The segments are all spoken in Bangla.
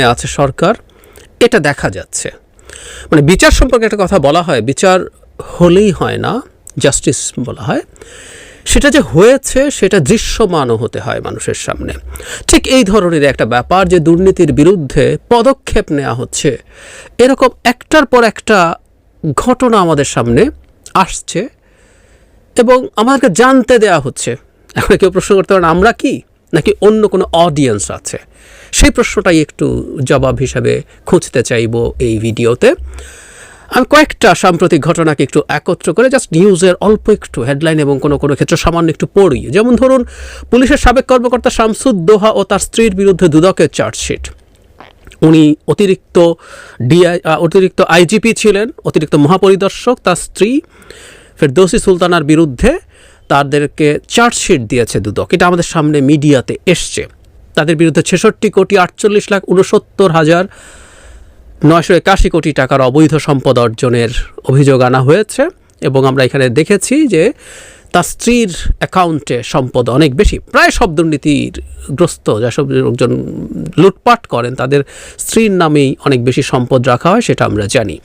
পদক্ষেপে আছে সরকার, এটা দেখা যাচ্ছে। মানে বিচার সম্পর্কে একটা কথা বলা হয়, বিচার হলেই হয় না জাস্টিস বলা হয়। সেটা যে হয়েছে, সেটা দৃশ্যমানও হতে হয় মানুষের সামনে। ঠিক এই ধরনের একটা ব্যাপার যে দুর্নীতির বিরুদ্ধে পদক্ষেপ নেওয়া হচ্ছে, এরকম একটার পর একটা ঘটনা আমাদের সামনে আসছে এবং আমাদেরকে জানতে দেওয়া হচ্ছে। এখন কেউ প্রশ্ন করতে পারেন আমরা কি? নাকি অন্য কোনো অডিয়েন্স আছে? সেই প্রশ্নটাই একটু জবাব হিসাবে খুঁজতে চাইব এই ভিডিওতে। আমি কয়েকটা সাম্প্রতিক ঘটনাকে একটু একত্র করে জাস্ট নিউজের অল্প একটু হেডলাইন এবং কোনো কোনো ক্ষেত্রে সামান্য একটু পড়ি। যেমন ধরুন, পুলিশের সাবেক কর্মকর্তা শামসুদ্দোহা ও তার স্ত্রীর বিরুদ্ধে দুদকের চার্জশিট। উনি অতিরিক্ত ডিআই অতিরিক্ত আইজিপি ছিলেন, অতিরিক্ত মহাপরিদর্শক, তার স্ত্রী ফেরদৌসি সুলতানার বিরুদ্ধে তাদেরকে চার্জশিট দিয়েছে দুদক। এটা আমাদের সামনে মিডিয়াতে এসছে। তাদের বিরুদ্ধে ছেষট্টি কোটি আটচল্লিশ লাখ উনসত্তর হাজার নয়শো একাশি কোটি টাকার অবৈধ সম্পদ অর্জনের অভিযোগ আনা হয়েছে এবং আমরা এখানে দেখেছি যে তার স্ত্রীর অ্যাকাউন্টে সম্পদ অনেক বেশি। প্রায় সব দুর্নীতির গ্রস্ত যেসব লোকজন লুটপাট করেন, তাদের স্ত্রীর নামেই অনেক বেশি সম্পদ রাখা হয়, সেটা আমরা জানি।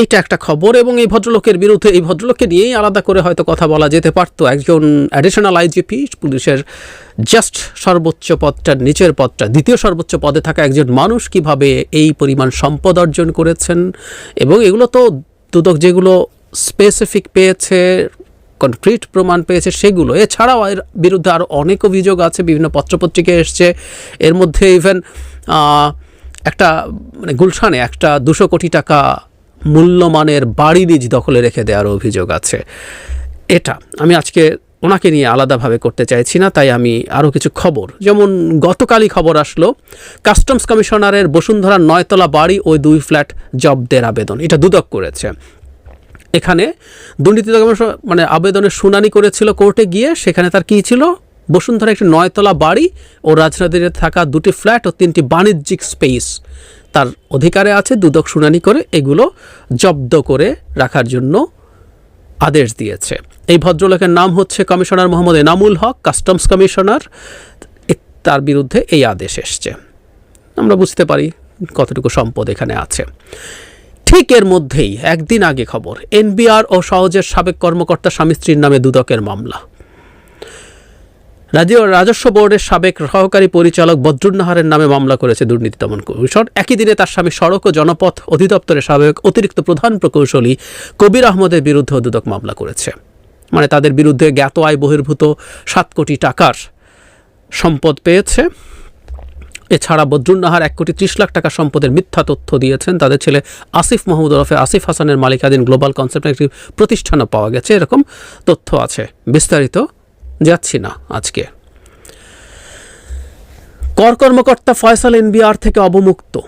এইটা একটা খবর এবং এই ভদ্রলোকের বিরুদ্ধে, এই ভদ্রলোককে নিয়েই আলাদা করে হয়তো কথা বলা যেতে পারতো। একজন অ্যাডিশনাল আইজিপি পুলিশের জাস্ট সর্বোচ্চ পদটার নিচের পদটা, দ্বিতীয় সর্বোচ্চ পদে থাকা একজন মানুষ কীভাবে এই পরিমাণ সম্পদ অর্জন করেছেন এবং এগুলো তো দুদক যেগুলো স্পেসিফিক পেয়েছে কনক্রিট প্রমাণ পেয়েছে সেগুলো। এছাড়াও এর বিরুদ্ধে আরও অনেক অভিযোগ আছে, বিভিন্ন পত্রপত্রিকায় এসছে। এর মধ্যে ইভেন একটা মানে গুলশানে একটা দুশো কোটি টাকা মূল্যমানের বাড়ি নিজ দখলে রেখে দেওয়ার অভিযোগ আছে। এটা আমি আজকে ওনাকে নিয়ে আলাদাভাবে করতে চাইছি না, তাই আমি আরও কিছু খবর। যেমন গতকালই খবর আসলো, কাস্টমস কমিশনারের বসুন্ধরা নয়তলা বাড়ি ওই দুই ফ্ল্যাট জব্দের আবেদন। এটা দুদক করেছে। এখানে দুর্নীতি মানে আবেদনের শুনানি করেছিল কোর্টে গিয়ে, সেখানে তার কী ছিল? বসুন্ধরা একটি নয়তলা বাড়ি ও রাজনদীতে থাকা দুটি ফ্ল্যাট ও তিনটি বাণিজ্যিক স্পেস। তার অধিকারে আছে, দুদক শুনানি করে এগুলো জব্দ করে রাখার জন্য আদেশ দিয়েছে। এই ভদ্রলোকের নাম হচ্ছে commissioner Mohammad Enamul Haque, customs commissioner. তার বিরুদ্ধে এই আদেশ এসছে। আমরা বুঝতে পারি কতটুকু সম্পদ এখানে আছে। ঠিক এর মধ্যেই একদিন আগে খবর, এনবিআর ও সহজের সাবেক কর্মকর্তা স্বামী স্ত্রীর নামে দুদকের মামলা। রাজস্ব বোর্ডের সাবেক সহকারী পরিচালক বদ্রুন্নাহারের নামে মামলা করেছে দুর্নীতি দমন কমিশন। একই দিনে তার স্বামী সড়ক ও জনপথ অধিদপ্তরের সাবেক অতিরিক্ত প্রধান প্রকৌশলী কবির আহমদের বিরুদ্ধে দুদক মামলা করেছে। মানে তাদের বিরুদ্ধে জ্ঞাত আয় বহির্ভূত সাত কোটি টাকার সম্পদ পেয়েছে। এছাড়া বদ্রুন্নাহার এক কোটি ত্রিশ লাখ টাকা সম্পদের মিথ্যা তথ্য দিয়েছেন। তাদের ছেলে আসিফ মাহমুদ ওরফে আসিফ হাসানের মালিকাধীন গ্লোবাল কনসেপ্ট একটি প্রতিষ্ঠানও পাওয়া গেছে। এরকম তথ্য আছে বিস্তারিত। যাচ্ছি না আজকে। কর কর্মকর্তা ফয়সাল এনবিআর থেকে অবমুক্ত।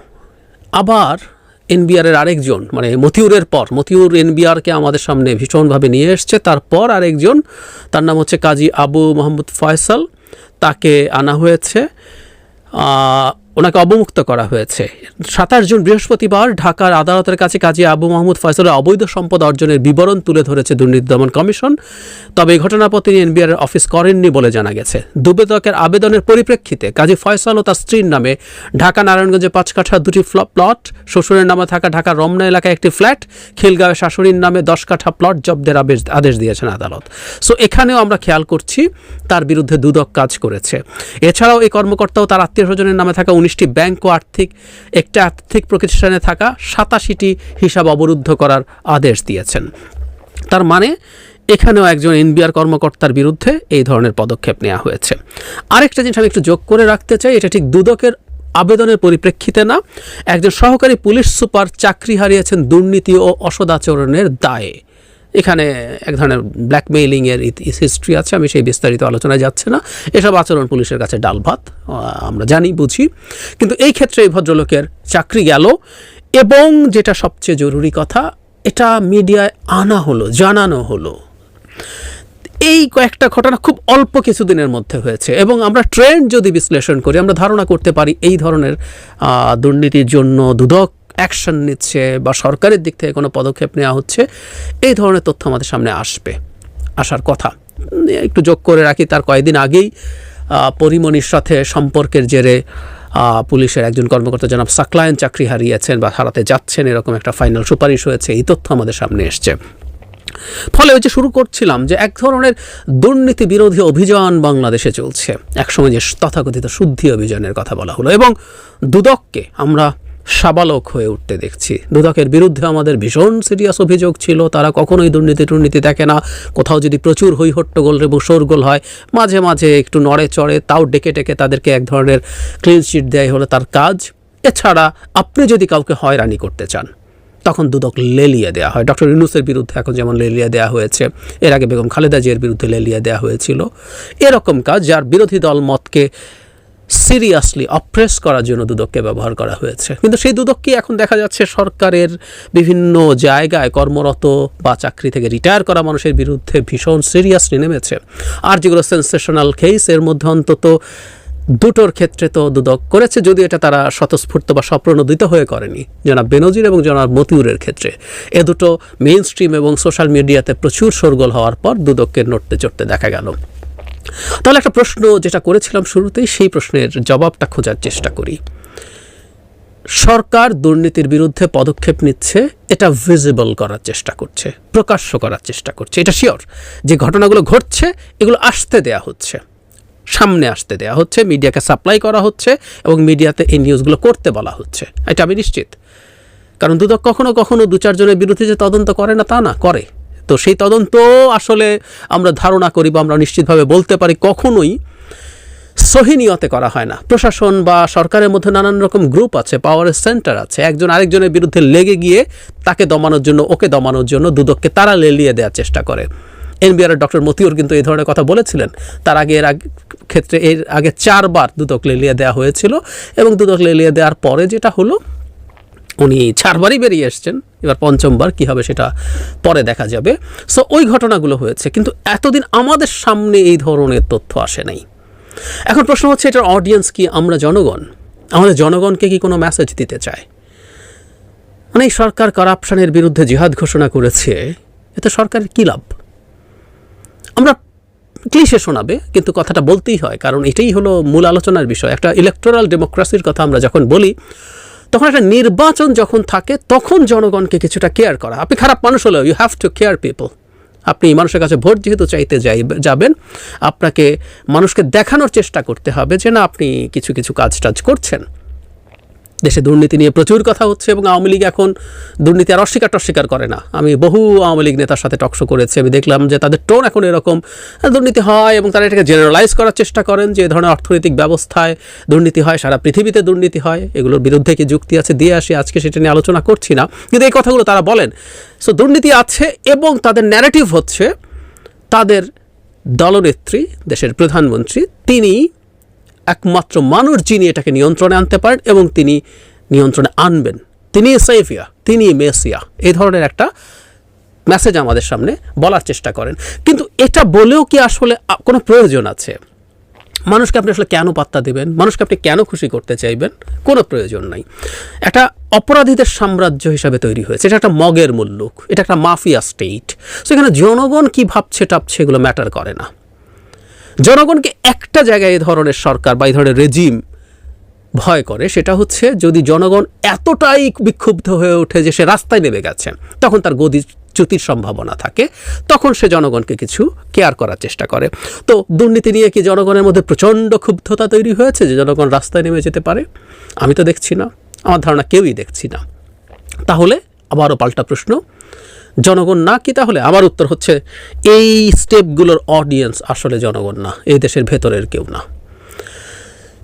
আবার এনবিআরের আরেকজন মানে মতিউরের পর, মতিউর এনবিআরকে আমাদের সামনে ভীষণভাবে নিয়ে এসছে। তারপর আরেকজন, তার নাম হচ্ছে কাজী আবু মোহাম্মদ ফয়সাল, তাকে আনা হয়েছে। ওনাকে অবমুক্ত করা হয়েছে। সাতাশ জুন বৃহস্পতিবার ঢাকার আদালতের কাছে কাজী আবু মাহমুদ ফয়সলের অবৈধ সম্পদ অর্জনের বিবরণ তুলে ধরেছে দুর্নীতি দমন কমিশন। তবে এই ঘটনাপর তিনি এনবিআর অফিস করেননি বলে জানা গেছে। দুবেদকের আবেদনের পরিপ্রেক্ষিতে কাজী ফয়সাল ও তার স্ত্রীর নামে ঢাকা নারায়ণগঞ্জে পাঁচ কাঠা দুটি প্লট, শ্বশুরের নামে থাকা ঢাকা রমনা এলাকায় একটি ফ্ল্যাট খিলগাঁওয়ে শাশুড়ির নামে দশ কাঠা প্লট জব্দের আবেশ আদেশ দিয়েছেন আদালত। সো এখানেও আমরা খেয়াল করছি, তার বিরুদ্ধে দুদক কাজ করেছে। এছাড়াও এই কর্মকর্তাও তার আত্মীয় স্বজনের নামে থাকা উনিশটি ব্যাংক ও আর্থিক, একটা আর্থিক প্রতিষ্ঠানে থাকা সাতাশিটি হিসাব অবরুদ্ধ করার আদেশ দিয়েছেন। তার মানে এখানেও একজন এনবিআর কর্মকর্তার বিরুদ্ধে এই ধরনের পদক্ষেপ নেওয়া হয়েছে। আরেকটা জিনিস আমি একটু যোগ করে রাখতে চাই, এটা ঠিক দুদকের আবেদনের পরিপ্রেক্ষিতে না, একজন সহকারী পুলিশ সুপার চাকরি হারিয়েছেন দুর্নীতি ও অসদাচরণের দায়ে। এখানে এক ধরনের ব্ল্যাকমেইলিংয়ের হিস্ট্রি আছে, আমি সেই বিস্তারিত আলোচনায় যাচ্ছে না। এসব আচরণ পুলিশের কাছে ডাল ভাত আমরা জানি, বুঝি। কিন্তু এই ক্ষেত্রে এই ভদ্রলোকের চাকরি গেল এবং যেটা সবচেয়ে জরুরি কথা, এটা মিডিয়ায় আনা হলো, জানানো হলো। এই কয়েকটা ঘটনা খুব অল্প কিছুদিনের মধ্যে হয়েছে এবং আমরা ট্রেন্ড যদি বিশ্লেষণ করি, আমরা ধারণা করতে পারি এই ধরনের দুর্নীতির জন্য দুদক অ্যাকশন নিচ্ছে বা সরকারের দিক থেকে কোনো পদক্ষেপ নেওয়া হচ্ছে, এই ধরনের তথ্য আমাদের সামনে আসবে। আসার কথা। একটু যোগ করে রাখি, তার কয়েকদিন আগেই পরিমণির সাথে সম্পর্কের জেরে পুলিশের একজন কর্মকর্তা জনাব সাকলায়ন চাকরি হারিয়েছেন বা হারাতে যাচ্ছেন, এরকম একটা ফাইনাল সুপারিশ হয়েছে, এই তথ্য আমাদের সামনে এসছে। ফলে ওই যে শুরু করছিলাম যে এক ধরনের দুর্নীতি বিরোধী অভিযান বাংলাদেশে চলছে। একসময় যে তথাকথিত শুদ্ধি অভিযানের কথা বলা হলো এবং দুদককে আমরা সাবালক হয়ে উঠতে দেখছি। দুদকের বিরুদ্ধে আমাদের ভীষণ সিরিয়াস অভিযোগ ছিল, তারা কখনোই দুর্নীতি টুর্নীতি দেখে না। কোথাও যদি প্রচুর হই হট্টগোল এবং শোরগোল হয়, মাঝে মাঝে একটু নড়ে চড়ে তাও ডেকে ডেকে তাদেরকে এক ধরনের ক্লিন চিট দেয় হলো তার কাজ। এছাড়া আপনি যদি কাউকে হয়রানি করতে চান, তখন দুদক লেলিয়ে দেওয়া হয়। ডক্টর ইউনুসের বিরুদ্ধে এখন যেমন লেলিয়ে দেওয়া হয়েছে, এর আগে বেগম খালেদা জিয়ার বিরুদ্ধে লেলিয়ে দেওয়া হয়েছিল। এরকম কাজ যার বিরোধী দল মতকে সিরিয়াসলি অপ্রেস করার জন্য দুদককে ব্যবহার করা হয়েছে। কিন্তু সেই দুদককে এখন দেখা যাচ্ছে সরকারের বিভিন্ন জায়গায় কর্মরত বা চাকরি থেকে রিটায়ার করা মানুষের বিরুদ্ধে ভীষণ সিরিয়াসলি নেমেছে। আর যেগুলো সেন্সেশনাল কেস এর মধ্যে অন্তত দুটোর ক্ষেত্রে তো দুদক করেছে যদি এটা তারা স্বতঃস্ফূর্ত বা স্বপ্রণোদিত হয়ে করেনি। জনাব বেনজির এবং জনাব মতিউরের ক্ষেত্রে এ দুটো মেইন স্ট্রিম এবং সোশ্যাল মিডিয়াতে প্রচুর শোরগোল হওয়ার পর দুদককে নড়তে চড়তে দেখা গেল। তাহলে একটা প্রশ্ন যেটা করেছিলাম শুরুতেই, সেই প্রশ্নের জবাবটা খোঁজার চেষ্টা করি। সরকার দুর্নীতির বিরুদ্ধে পদক্ষেপ নিচ্ছে, এটা ভিজিবল করার চেষ্টা করছে, প্রকাশ্য করার চেষ্টা করছে। এটা শিওর যে ঘটনাগুলো ঘটছে, এগুলো আসতে দেয়া হচ্ছে, সামনে আসতে দেয়া হচ্ছে, মিডিয়াকে সাপ্লাই করা হচ্ছে এবং মিডিয়াতে এই নিউজগুলো করতে বলা হচ্ছে। এটা আমি নিশ্চিত। কারণ দুদক কখনো কখনো দু চারজনের বিরুদ্ধে যে তদন্ত করে না, তা না, করে। তো সেই তদন্ত আসলে আমরা ধারণা করি বা আমরা নিশ্চিতভাবে বলতে পারি কখনোই সহিনিয়তে করা হয় না। প্রশাসন বা সরকারের মধ্যে নানান রকম গ্রুপ আছে পাওয়ারের সেন্টার আছে। একজন আরেকজনের বিরুদ্ধে লেগে গিয়ে তাকে দমানোর জন্য, ওকে দমানোর জন্য দুদককে তারা লেলিয়ে দেওয়ার চেষ্টা করে। এনবিআরের ডক্টর মতিউর কিন্তু এই ধরনের কথা বলেছিলেন। তার আগে এর আগে, ক্ষেত্রে এর আগে চারবার দুদক লেলিয়ে দেওয়া হয়েছিল এবং দুদক লেলিয়ে দেওয়ার পরে যেটা হলো উনি চারবারই বেরিয়ে এসছেন। এবার পঞ্চমবার কী হবে সেটা পরে দেখা যাবে। সো ওই ঘটনাগুলো হয়েছে। কিন্তু এতদিন আমাদের সামনে এই ধরনের তথ্য আসে নাই। এখন প্রশ্ন হচ্ছে, এটার অডিয়েন্স কি আমরা জনগণ? আমাদের জনগণকে কি কোনো মেসেজ দিতে চায়? মানে এই সরকার করাপশনের বিরুদ্ধে জিহাদ ঘোষণা করেছে, এতে সরকারের কী লাভ? আমরা ক্লিশে শোনাবে, কিন্তু কথাটা বলতেই হয়। কারণ এটাই হলো মূল আলোচনার বিষয়। একটা ইলেকটোরাল ডেমোক্রাসির কথা আমরা যখন বলি তখন একটা নির্বাচন যখন থাকে, তখন জনগণকে কিছুটা কেয়ার করা। আপনি খারাপ মানুষ হলেও you have to care people আপনি মানুষের কাছে ভোট যেহেতু চাইতে যাই, যাবেন, আপনাকে মানুষকে দেখানোর চেষ্টা করতে হবে যে না, আপনি কিছু কিছু কাজ টাজ করছেন। দেশে দুর্নীতি নিয়ে প্রচুর কথা হচ্ছে এবং আওয়ামী লীগ এখন দুর্নীতি আর অস্বীকার টস্বীকার করে না। আমি বহু আওয়ামী লীগ নেতার সাথে টকশো করেছি। আমি দেখলাম যে তাদের টোন এখন এরকম দুর্নীতি হয় এবং তারা এটাকে জেনারেলাইজ করার চেষ্টা করেন যে ধরনের অর্থনৈতিক ব্যবস্থায় দুর্নীতি হয়, সারা পৃথিবীতে দুর্নীতি হয়। এগুলোর বিরুদ্ধে কি যুক্তি আছে দিয়ে আসি, আজকে সেটা নিয়ে আলোচনা করছি না। কিন্তু এই কথাগুলো তারা বলেন। সো দুর্নীতি আছে এবং তাদের ন্যারেটিভ হচ্ছে তাদের দলনেত্রী, দেশের প্রধানমন্ত্রী, তিনি একমাত্র মানুষ যিনি এটাকে নিয়ন্ত্রণে আনতে পারেন এবং তিনি নিয়ন্ত্রণে আনবেন। তিনি সেফিয়া তিনি মেসিয়া। এই ধরনের একটা মেসেজ আমাদের সামনে বলার চেষ্টা করেন। কিন্তু এটা বলেও কি আসলে কোনো প্রয়োজন আছে? মানুষকে আপনি আসলে কেন পাত্তা দেবেন? মানুষকে আপনি কেন খুশি করতে চাইবেন? কোনো প্রয়োজন নাই। একটা অপরাধীদের সাম্রাজ্য হিসাবে তৈরি হয়েছে। এটা একটা মগের মুল্লুক। এটা একটা মাফিয়া স্টেট সেখানে জনগণ কী ভাবছে টাপছে এগুলো ম্যাটার করে না। জনগণকে একটা জায়গায় এই ধরনের সরকার বা এই ধরনের রেজিম ভয় করে, সেটা হচ্ছে যদি জনগণ এতটাই বিক্ষুব্ধ হয়ে ওঠে যে সে রাস্তায় নেমে গেছে, তখন তার গদি চ্যুতির সম্ভাবনা থাকে, তখন সে জনগণকে কিছু কেয়ার করার চেষ্টা করে। তো দুর্নীতি নিয়ে কি জনগণের মধ্যে প্রচণ্ড ক্ষুব্ধতা তৈরি হয়েছে যে জনগণ রাস্তায় নেমে যেতে পারে? আমি তো দেখছি না, আমার ধারণা কেউই দেখছি না। তাহলে আবারও পাল্টা প্রশ্ন জনগণ না কি তাহলে? আমার উত্তর হচ্ছে এই স্টেপগুলোর অডিয়েন্স আসলে জনগণ না, এই দেশের ভেতরের কেউ না।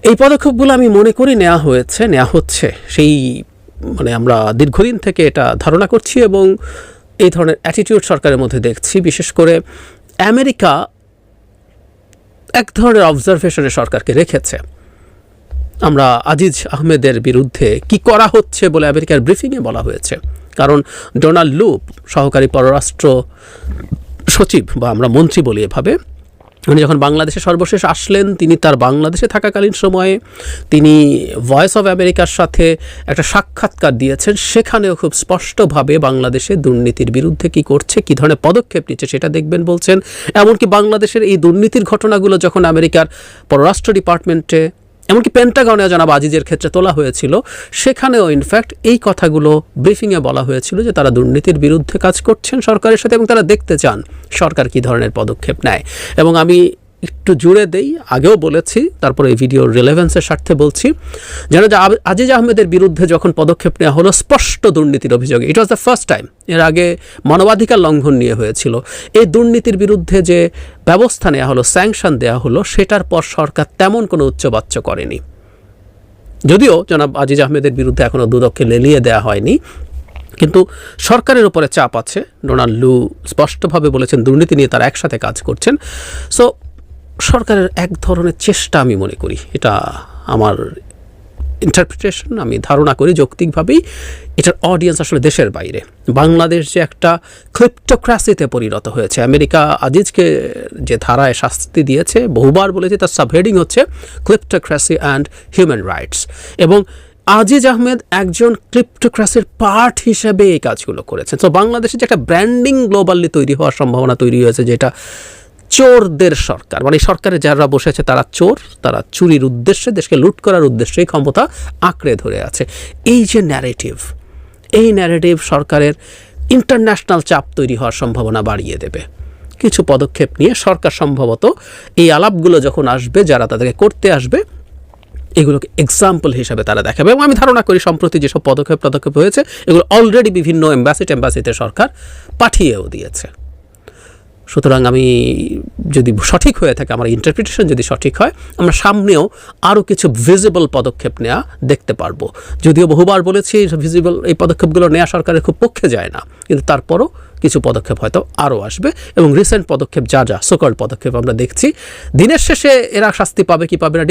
এই পদক্ষেপগুলো আমি মনে করি নেওয়া হয়েছে নেওয়া হচ্ছে। সেই মানে আমরা দীর্ঘদিন থেকে এটা ধারণা করছি এবং এই ধরনের অ্যাটিটিউড সরকারের মধ্যে দেখছি। বিশেষ করে আমেরিকা এক ধরনের অবজারভেশনে সরকারকে রেখেছে। আমরা আজিজ আহমেদের বিরুদ্ধে কি করা হচ্ছে বলে আমেরিকার ব্রিফিংয়ে বলা হয়েছে। কারণ ডোনাল্ড লুপ, সহকারী পররাষ্ট্র সচিব বা আমরা মন্ত্রী বলি এভাবে, উনি যখন বাংলাদেশে সর্বশেষ আসলেন, তিনি তার বাংলাদেশে থাকাকালীন সময়ে তিনি ভয়েস অফ আমেরিকার সাথে একটা সাক্ষাৎকার দিয়েছেন। সেখানেও খুব স্পষ্টভাবে বাংলাদেশে দুর্নীতির বিরুদ্ধে কি করছে, কী ধরনের পদক্ষেপ নিচ্ছে সেটা দেখবেন বলছেন। এমনকি বাংলাদেশের এই দুর্নীতির ঘটনাগুলো যখন আমেরিকার পররাষ্ট্র ডিপার্টমেন্টে এমনকি পেন্টাগনে জনাব আজিজের ক্ষেত্রে তোলা হয়েছিল। সেখানেও ইনফ্যাক্ট এই কথাগুলো ব্রিফিংয়ে বলা হয়েছিল যে তারা দুর্নীতির বিরুদ্ধে কাজ করছেন সরকারের সাথে এবং তারা দেখতে চান সরকার কী ধরনের পদক্ষেপ নেয়। এবং আমি একটু জুড়ে দেই, আগেও বলেছি, তারপরে এই ভিডিওর রিলেভেন্সের স্বার্থে বলছি। যেন আজিজ আহমেদের বিরুদ্ধে যখন পদক্ষেপ নেওয়া হলো, স্পষ্ট দুর্নীতির অভিযোগে it was the first time এর আগে মানবাধিকার লঙ্ঘন নিয়ে হয়েছিল। এই দুর্নীতির বিরুদ্ধে যে ব্যবস্থা নেওয়া হলো স্যাংশন দেওয়া হলো, সেটার পর সরকার তেমন কোনো উচ্চবাচ্য করেনি। যদিও জনাব আজিজ আহমেদের বিরুদ্ধে এখনও দুদককে লেলিয়ে দেওয়া হয়নি, কিন্তু সরকারের উপরে চাপ আছে। ডোনাল্ড লু স্পষ্টভাবে বলেছেন, দুর্নীতি নিয়ে তারা একসাথে কাজ করছেন। সো সরকারের এক ধরনের চেষ্টা আমি মনে করি। এটা আমার ইন্টারপ্রিটেশন আমি ধারণা করি যৌক্তিকভাবেই এটার অডিয়েন্স আসলে দেশের বাইরে। বাংলাদেশ যে একটা ক্লিপ্টোক্রাসিতে পরিণত হয়েছে। আমেরিকা আজিজকে যে ধারায় শাস্তি দিয়েছে, বহুবার বলেছে তার সাবহেডিং হচ্ছে ক্লিপ্টোক্রাসি অ্যান্ড হিউম্যান রাইটস এবং আজিজ আহমেদ একজন ক্লিপ্টোক্রাসির পার্ট হিসেবে এই কাজগুলো করেছেন। তো বাংলাদেশে যে একটা ব্র্যান্ডিং গ্লোবালি তৈরি হওয়ার সম্ভাবনা তৈরি হয়েছে, যেটা চোরদের সরকার। মানে সরকারে যারা বসেছে, তারা চোর, তারা চুরির উদ্দেশ্যে, দেশকে লুট করার উদ্দেশ্যে ক্ষমতা আঁকড়ে ধরে আছে। এই যে ন্যারেটিভ এই ন্যারেটিভ সরকারের ইন্টারন্যাশনাল চাপ তৈরি হওয়ার সম্ভাবনা বাড়িয়ে দেবে। কিছু পদক্ষেপ নিয়ে সরকার সম্ভবত এই আলাপগুলো যখন আসবে, যারা তাদেরকে করতে আসবে, এগুলোকে এক্সাম্পল হিসাবে তারা দেখাবে। এবং আমি ধারণা করি, সম্প্রতি যেসব পদক্ষেপ পদক্ষেপ হয়েছে, এগুলো অলরেডি বিভিন্ন এম্বাসি টেম্বাসিতে সরকার পাঠিয়েও দিয়েছে। সুতরাং আমি যদি সঠিক হয়ে থাকে, আমার ইন্টারপ্রিটেশন যদি সঠিক হয়, আমরা সামনেও আরও কিছু ভিজিবল পদক্ষেপ নেওয়া দেখতে পারব। যদিও বহুবার বলেছি ভিজিবল এই পদক্ষেপগুলো নেওয়া সরকারের খুব পক্ষে যায় না, কিন্তু তারপরও কিছু পদক্ষেপ হয়তো আরও আসবে এবং রিসেন্ট পদক্ষেপ, যা যা সকল পদক্ষেপ আমরা দেখছি, দিনের শেষে এরা শাস্তি পাবে কি পাবে না